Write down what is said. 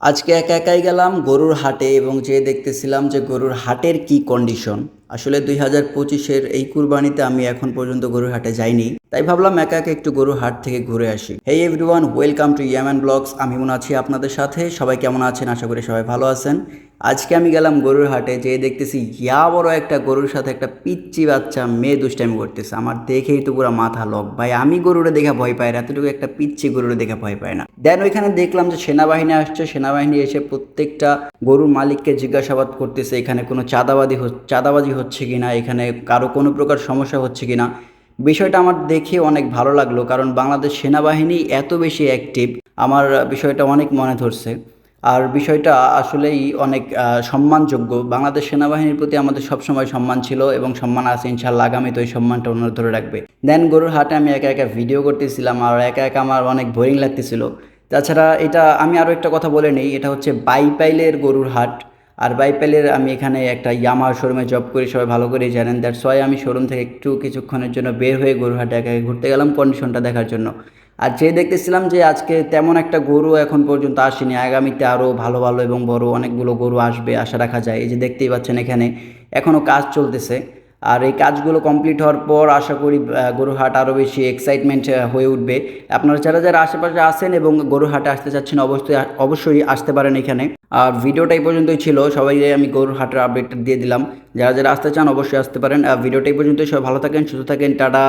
আজকে একা একাই গেলাম গরুর হাটে এবং যে দেখতেছিলাম যে গরুর হাটের কি কন্ডিশন আসলে দুই হাজার পঁচিশের এই কুরবানিতে আমি এখন পর্যন্ত গরুর হাটে যাইনি। তাই ভাবলাম একা একা একটু গরুর হাট থেকে ঘুরে আসি। Hey everyone welcome to Yaman blogs আমি মনে আছি আপনাদের সাথে। সবাই কেমন আছেন? আশা করি সবাই ভালো আছেন। আজকে আমি গেলাম গরুর হাটে যে দেখতেছি ইয়া বড় একটা গরুর সাথে একটা পিচ্চি বাচ্চা মেয়ে দুষ্টামি করতেছে। আমার দেখেই তো পুরো মাথা লক। ভাই, আমি গরুরে দেখে ভয় পাই না, এতটুকু একটা পিচ্চি গরুরে দেখে ভয় পায় না। দেন ওইখানে দেখলাম যে সেনাবাহিনী আসছে। সেনাবাহিনী এসে প্রত্যেকটা গরুর মালিককে জিজ্ঞাসাবাদ করতেছে, এখানে কোনো চাঁদাবাদি চাঁদাবাজি হচ্ছে কিনা, এখানে কারও কোনো প্রকার সমস্যা হচ্ছে কিনা। বিষয়টা আমার দেখে অনেক ভালো লাগল, কারণ বাংলাদেশ সেনাবাহিনী এত বেশি অ্যাক্টিভ আমার বিষয়টা অনেক মনে ধরছে। আর বিষয়টা আসলেই অনেক সম্মানযোগ্য। বাংলাদেশ সেনাবাহিনীর প্রতি আমাদের সবসময় সম্মান ছিল এবং সম্মান আছে, ইনশাল্লাহ আগামী তো এই সম্মানটা অন্য ধরে রাখবে। দেন গরুর হাটে আমি একা একা ভিডিও করতেছিলাম আর একা একা আমার অনেক বোরিং লাগতেছিল। তাছাড়া এটা আমি আরও একটা কথা বলে নিই, এটা হচ্ছে বাইপাইলের গরুর হাট। আর বাইপেলের আমি এখানে একটা ইয়ামা শোরুমে জব করি, সবাই ভালো করেই জানেন। দ্যাটস ওয়াই আমি শোরুম থেকে একটু কিছুক্ষণের জন্য বের হয়ে গরুহাট একা ঘুরতে গেলাম কন্ডিশনটা দেখার জন্য। আর যে দেখতেছিলাম যে আজকে তেমন একটা গরু এখন পর্যন্ত আসেনি, আগামীতে আরও ভালো ভালো এবং বড় অনেকগুলো গরু আসবে, আশা রাখা যায়। এই যে দেখতেই পাচ্ছেন এখানে এখনও কাজ চলতেছে। আর এই কাজগুলো কমপ্লিট হওয়ার পর আশা করি গরুহাট আরও বেশি এক্সাইটমেন্ট হয়ে উঠবে। আপনারা যারা যারা আশেপাশে আসেন এবং গরুহাটে আসতে চাচ্ছেন, অবশ্যই অবশ্যই আসতে পারেন এখানে। আর ভিডিওটা এই পর্যন্তই ছিল। সবাই আমি গরুর হাটের আপডেটটা দিয়ে দিলাম। যারা যারা আসতে চান, অবশ্যই আসতে পারেন। আর ভিডিওটা এই পর্যন্তই। সবাই ভালো থাকেন, সুস্থ থাকেন। টাটা।